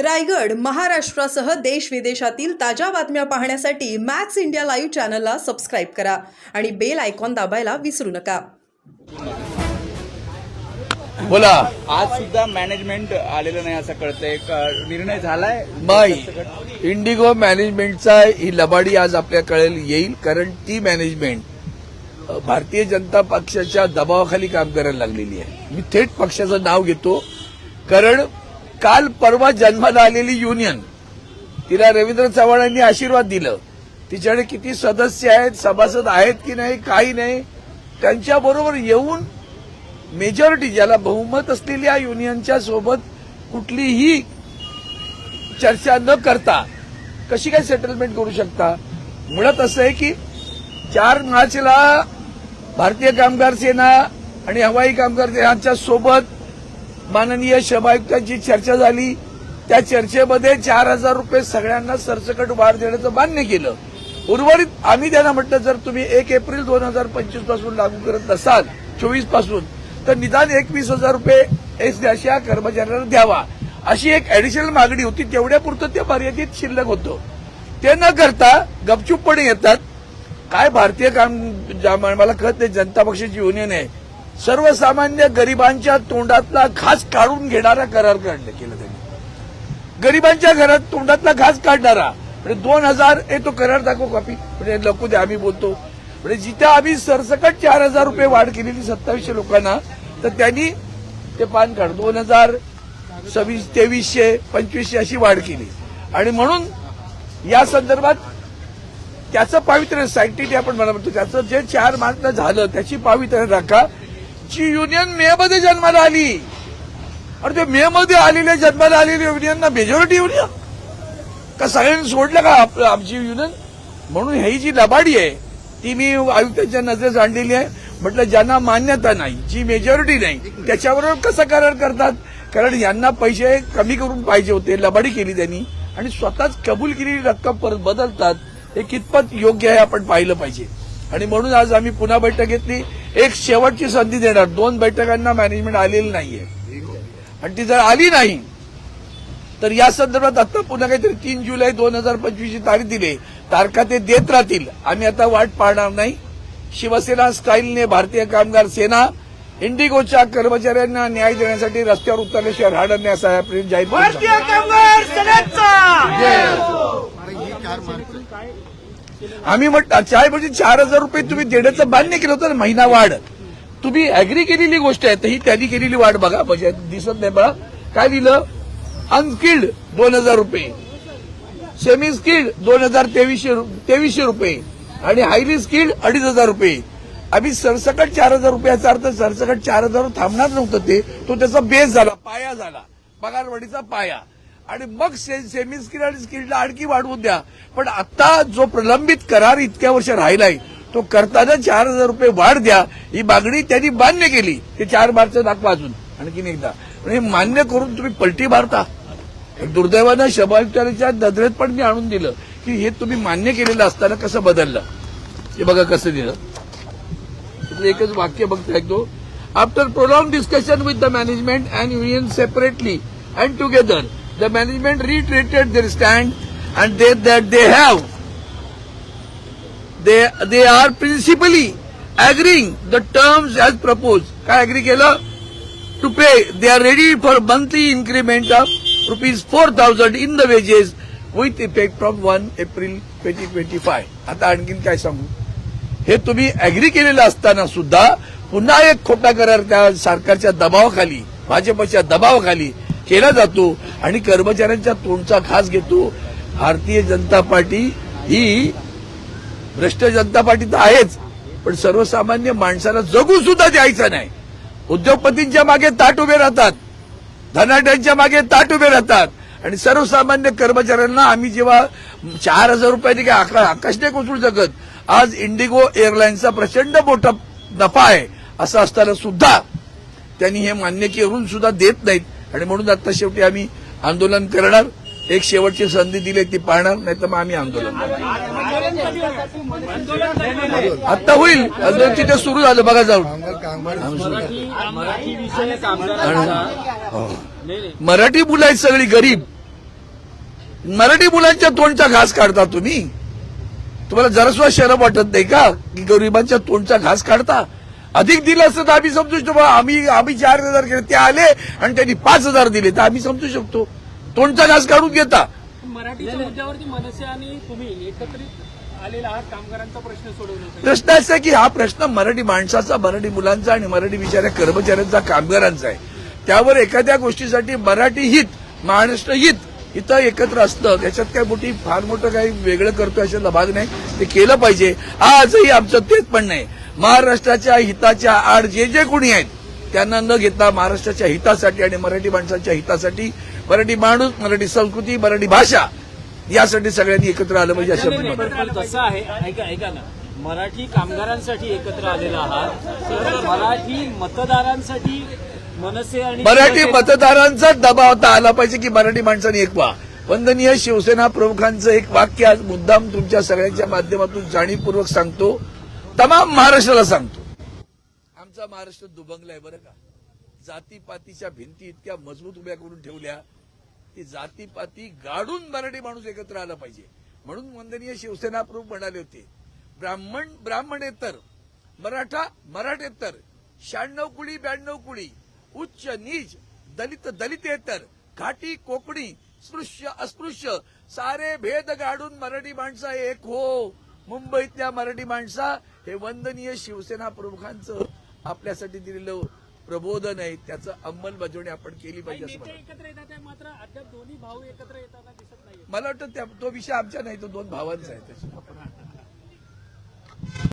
रायगड महाराष्ट्रासह देश विदेशातील ताज्या बातम्या पाहण्यासाठी मॅक्स इंडिया लाईव्ह चॅनलला सबस्क्राईब करा आणि बेल आयकॉन दाबायला विसरू नका. बोला. आज सुद्धा मॅनेजमेंट आलेलं नाही असं कळतंय. क- निर्णय झालाय. नाही. इंडिगो मॅनेजमेंटचा ही लबाडी आज आपल्या कळेल येईल कारण ती मॅनेजमेंट अ, भारतीय जनता पक्षाच्या दबावाखाली काम करायला लागलेली आहे. मी थेट पक्षाचं नाव घेतो. कारण काल परवा जन्माला आलेली युनियन तिला रवींद्र चव्हाणांनी आशीर्वाद दिलं. तिच्याकडे किती सदस्य आहेत सभासद आहेत की नाही काही नाही त्यांच्याबरोबर येऊन मेजॉरिटी ज्याला बहुमत असलेल्या युनियनच्या सोबत कुठलीही चर्चा न करता कशी काय सेटलमेंट करू शकता? मुळात असं आहे की चार मार्चला भारतीय कामगार सेना आणि हवाई कामगार सेनाच्या सोबत माननीय सभायुक्तांची चर्चा झाली. त्या चर्चेमध्ये चार हजार रुपये सगळ्यांना सरसकट वाढ देण्याचं मान्य केलं. उर्वरित आम्ही त्यांना म्हटलं जर तुम्ही एक एप्रिल दोन हजार पंचवीसपासून लागू करत नसाल चोवीसपासून तर निदान एकवीस हजार रुपये एस अशा कर्मचाऱ्यांना द्यावा. अशी एक ऍडिशनल मागणी होती. तेवढ्या पुरतं ते मर्यादित शिल्लक होतं. ते न करता गपचूपपणे येतात. काय भारतीय काम ज्या- मला कळत नाही जनता पक्षाची युनियन आहे. सर्वसामान्य गरिबांच्या तोंडातला घास काढून घेणारा करार काढलं केलं त्यांनी. गरिबांच्या घरात तोंडातला घास काढणारा. म्हणजे दोन हजार हे तो करार दाखव कॉपी. म्हणजे नको द्या आम्ही बोलतो. म्हणजे जिथे आम्ही सरसकट चार हजार रुपये वाढ केलेली सत्तावीसशे लोकांना तर त्यांनी ते पान काढ. दोन हजार सव्वीस तेवीसशे पंचवीसशे अशी वाढ केली. आणि म्हणून या संदर्भात त्याचं पावित्र्य सायंटिटी आपण मला म्हणतो त्याचं जे चार मार्क झालं त्याची पावित्र्य राखा. जी युनियन मे मध्ये जन्माला आली. आणि ते मे मध्ये आलेल्या जन्माला आलेल्या युनियनना मेजॉरिटी युनियन का सगळ्यांनी सोडलं का आपलं आमची युनियन म्हणून ही जी लबाडी आहे ती मी आयुक्तांच्या नजरेस आणलेली आहे. म्हटलं ज्यांना मान्यता नाही जी मेजॉरिटी नाही त्याच्याबरोबर कसं करार करतात? कारण यांना पैसे कमी करून पाहिजे होते लबाडी केली त्यांनी. आणि स्वतःच कबूल केलेली रक्कम परत बदलतात हे कितपत योग्य आहे आपण पाहिलं पाहिजे. आणि म्हणून आज आम्ही पुन्हा बैठक घेतली. एक शेवटची संधी देणार. दोन बैठकांना मॅनेजमेंट आलेली नाहीये. आणि ती जर आली नाही तर या संदर्भात आता पुन्हा काहीतरी तीन जुलै दोन हजार पंचवीसची तारीख दिली. तारखा ते देत राहतील. आम्ही आता वाट पाळणार नाही. शिवसेना स्टाईलने भारतीय कामगार सेना इंडिगोच्या कर्मचाऱ्यांना न्याय देण्यासाठी रस्त्यावर उतरल्याशिवाय राहणार नाही असं आपण जाहीर. आम्ही म्हटलं चाय म्हणजे चार हजार रुपये तुम्ही देण्याचं मान्य केलं होतं महिना वाढ. तुम्ही अॅग्री केलेली गोष्ट आहे तर ही त्यांनी केलेली वाढ बघा. म्हणजे दिसत नाही बघा काय दिलं अनस्किल्ड दोन हजार रुपये. सेमी स्किल्ड दोन हजार तेवीसशे तेवीसशे रुपये. आणि हायली स्किल्ड अडीच हजार रुपये. आम्ही सरसकट चार हजार रुपयाचा अर्थ सरसकट चार हजार थांबणार नव्हतं ते. तो त्याचा बेस झाला पाया झाला. पगारवाढीचा पाया. आणि मग सेमी स्किल आणि स्किलला आणखी वाढवून द्या. पण आता जो प्रलंबित करार इतक्या वर्ष राहिलाय तो करताना चार हजार रुपये वाढ द्या. ही मागणी त्यांनी मान्य केली. ते चार मार्च दाखवा अजून. आणखीन एकदा. पण हे मान्य करून तुम्ही पलटी मारता. दुर्दैवानं शबायुक्ताच्या नजरेत पण मी आणून दिलं की हे तुम्ही मान्य केलेलं असताना कसं बदललं? हे बघा कसं दिलं. एकच वाक्य बघता ऐकतो after prolong discussion with the management and union separately and together the management reiterated their stand and they that they have they they are principally agreeing the terms as propose काय अग्री केलं? To pay they are ready for monthly increment of rupees four thousand in the wages with effect from one April twenty twenty five आता आणखीन काय सांगू? हे तुम्ही agree केलेलं असताना सुद्धा पुन्हा एक खोटा करार त्या सरकारच्या दबावाखाली भाजपच्या दबावाखाली केला जातो आणि कर्मचाऱ्यांच्या तोंडचा खास घेतो. भारतीय जनता पार्टी ही भ्रष्ट जनता पार्टी तर आहेच पण सर्वसामान्य माणसाला जगू सुद्धा द्यायचं नाही. उद्योगपतींच्या मागे ताट उभे राहतात धनाट्यांच्या मागे ताट उभे राहतात आणि सर्वसामान्य कर्मचाऱ्यांना आम्ही जेव्हा चार हजार रुपयाने काय आका- आकाश नाही कोसळू शकत आज इंडिगो एअरलाईन्सचा प्रचंड मोठा नफा आहे असं असताना सुद्धा त्यांनी हे मान्य करून सुद्धा देत नाहीत. आणि म्हणून आता शेवटी आम्ही आंदोलन करणार. एक शेवटची संधी दिली ती पाळणार नाही तर मग आम्ही आंदोलन आता होईल. आंदोलन तिथे सुरू झालं बघा जाऊन. मराठी मराठी मुलं आहेत सगळी गरीब. मराठी मुलांच्या तोंडचा घास काढता तुम्ही. तुम्हाला जरासुद्धा शरम वाटत नाही का? की गरिबांच्या तोंडचा घास काढता? अधिक दिलं असतं तर आम्ही समजू शकतो. बा, आम्ही आम्ही चार हजार केले ते आले आणि त्यांनी पाच हजार दिले तर आम्ही समजू शकतो. तोंडचा घास काढून घेता. मराठीच्या मुद्द्यावरती मनसे आणि तुम्ही एकत्रित आलेला आहात कामगारांचा प्रश्न सोडवण्यासाठी. प्रश्न असा आहे की हा प्रश्न मराठी माणसाचा मराठी मुलांचा आणि मराठी बिचाऱ्या कर्मचाऱ्यांचा कामगारांचा आहे. त्यावर एखाद्या गोष्टीसाठी मराठी हित महाराष्ट्र हित इथं एकत्र असतं. त्याच्यात काय मोठी फार मोठं काही वेगळं करतो अशातला भाग नाही. ते केलं पाहिजे. आजही आमचं तेच पण नाही महाराष्ट्राच्या हिताच्या आड जे जे कोणी आहेत त्यांना न घेता महाराष्ट्राच्या हितासाठी आणि मराठी माणसाच्या हितासाठी मराठी माणूस मराठी संस्कृती मराठी भाषा यासाठी सगळ्यांनी एकत्र आलं पाहिजे. पण कसं आहे ऐका ऐका ना. मराठी कामगारांसाठी एकत्र आलेला आहात तर मराठी मतदारांसाठी मनसे आणि मराठी मतदारांचा दबाव आता आला पाहिजे की मराठी माणसाने एक व्हा. वंदनीय शिवसेना प्रमुखांचं एक वाक्य आज मुद्दाम तुमच्या सगळ्यांच्या माध्यमातून जाणीवपूर्वक सांगतो. तमाम महाराष्ट्राला सांगतो. आमचा महाराष्ट्र दुभंगलाय बरं का. जातीपातीच्या भिंती इतक्या मजबूत उभ्या करून ठेवल्या की जातीपाती गाडून मराठी माणूस एकत्र आला पाहिजे. म्हणून वंदनीय शिवसेना प्रमुख म्हणाले होते ब्राह्मण ब्राह्मणेतर मराठा मराठेतर शहाण्णव कुळी ब्याण्णव कुळी उच्च नीच दलित दलितेतर घाटी कोकणी स्पृश्य अस्पृश्य सारे भेद गाडून मराठी माणसा एक हो. मुंबईतल्या मराठी माणसा हे वंदनीय शिवसेना प्रमुखांचं आपल्यासाठी दिलेलं प्रबोधन आहे त्याचं अंमलबजावणी आपण केली पाहिजे मला एकत्र येतात आहे, मात्र अद्याप दोन्ही भाऊ एकत्र येताना दिसत नाही मला वाटतं त्या- तो विषय आमच्या नाही तो दोन भावांचा आहे त्याच्यात.